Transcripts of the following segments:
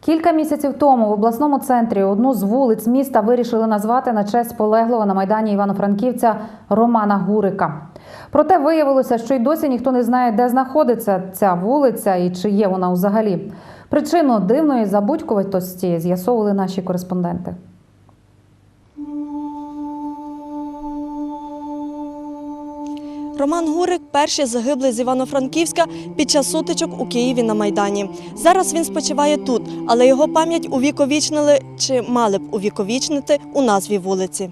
Кілька місяців тому в обласному центрі одну з вулиць міста вирішили назвати на честь полеглого на майдані Івано-Франківця Романа Гурика. Проте виявилося, що й досі ніхто не знає, де знаходиться ця вулиця і чи є вона взагалі. Причину дивної забудькуватості з'ясовували наші кореспонденти. Роман Гурик перший загиблий з Івано-Франківська під час сутичок у Києві на Майдані. Зараз він спочиває тут, але його пам'ять увіковічнили чи мали б увіковічнити у назві вулиці.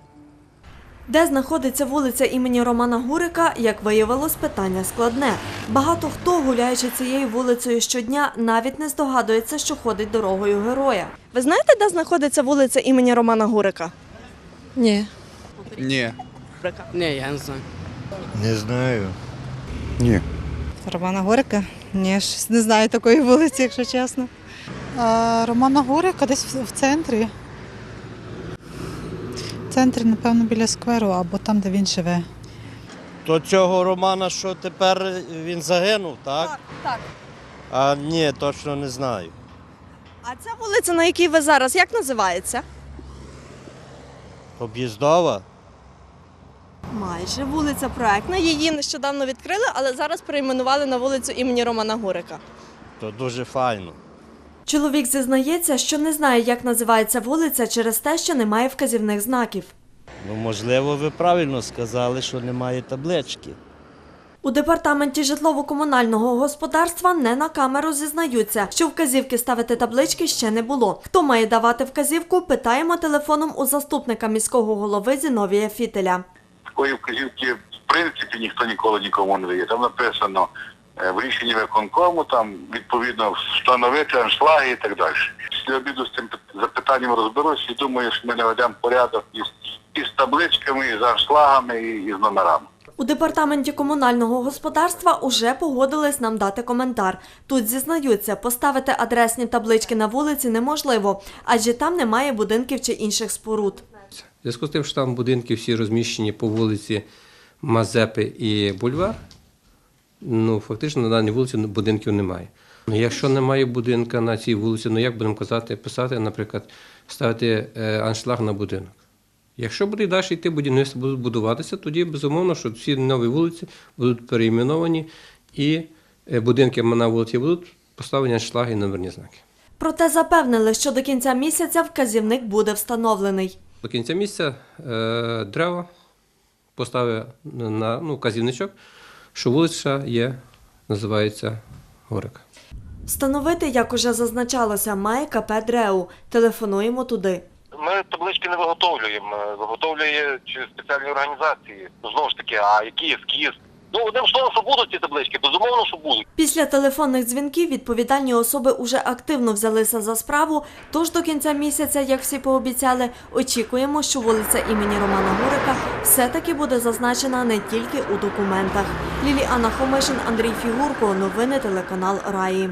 Де знаходиться вулиця імені Романа Гурика, як виявилось, питання складне. Багато хто, гуляючи цією вулицею щодня, навіть не здогадується, що ходить дорогою героя. Ви знаєте, де знаходиться вулиця імені Романа Гурика? Ні. Ні. Ні, я не знаю. Не знаю. Ні. Романа Горика? Ні, щось не знаю такої вулиці, якщо чесно. А, Романа Гурика десь в, в центрі. В центрі, напевно, біля скверу або там, де він живе. То цього Романа, що тепер він загинув, так? так? так. А ні, точно не знаю. А ця вулиця, на якій ви зараз, як називається? Об'їздова? Майже вулиця проектна. Її нещодавно відкрили, але зараз перейменували на вулицю імені Романа Гурика. То дуже файно. Чоловік зізнається, що не знає, як називається вулиця через те, що немає вказівних знаків. Ну, можливо, ви правильно сказали, що немає таблички. У департаменті житлово-комунального господарства не на камеру зізнаються, що вказівки ставити таблички ще не було. Хто має давати вказівку, питаємо телефоном у заступника міського голови Зіновія Фітеля. Такої вказівки в принципі ніхто ніколи нікому не дає. Там написано е, в рішенні виконкому, там відповідно встановити аншлаги і так далі. Після обіду з цим запитанням розберусь і думаю, що ми наведемо порядок із, із табличками, і з аншлагами, і, і з номерами. У департаменті комунального господарства уже погодились нам дати коментар. Тут зізнаються, поставити адресні таблички на вулиці неможливо, адже там немає будинків чи інших споруд. Зв'язку з тим, що там будинки всі розміщені по вулиці Мазепи і Бульвар, ну фактично на даній вулиці будинків немає. Ну, якщо немає будинка на цій вулиці, ну як будемо казати, писати, наприклад, ставити е, аншлаг на будинок. Якщо буде далі йти будівництво, будуть будуватися, тоді безумовно, що всі нові вулиці будуть переіменовані і е, будинки на вулиці будуть поставлені аншлаги і номерні знаки. Проте запевнили, що до кінця місяця вказівник буде встановлений. До кінця місяця е, дерева поставив на ну, казівничок, що вулиця є, називається Горик. Встановити, як уже зазначалося, має КП ДРЕУ. Телефонуємо туди. Ми таблички не виготовлюємо, виготовлює спеціальні організації. Знову ж таки, а який ескіз? Ну, одним словом, що будуть ці таблички, безумовно, що будуть. Після телефонних дзвінків відповідальні особи уже активно взялися за справу. Тож до кінця місяця, як всі пообіцяли, очікуємо, що вулиця імені Романа Гурика все-таки буде зазначена не тільки у документах. Ліліана Хомишин, Андрій Фігурко. Новини телеканал Раї.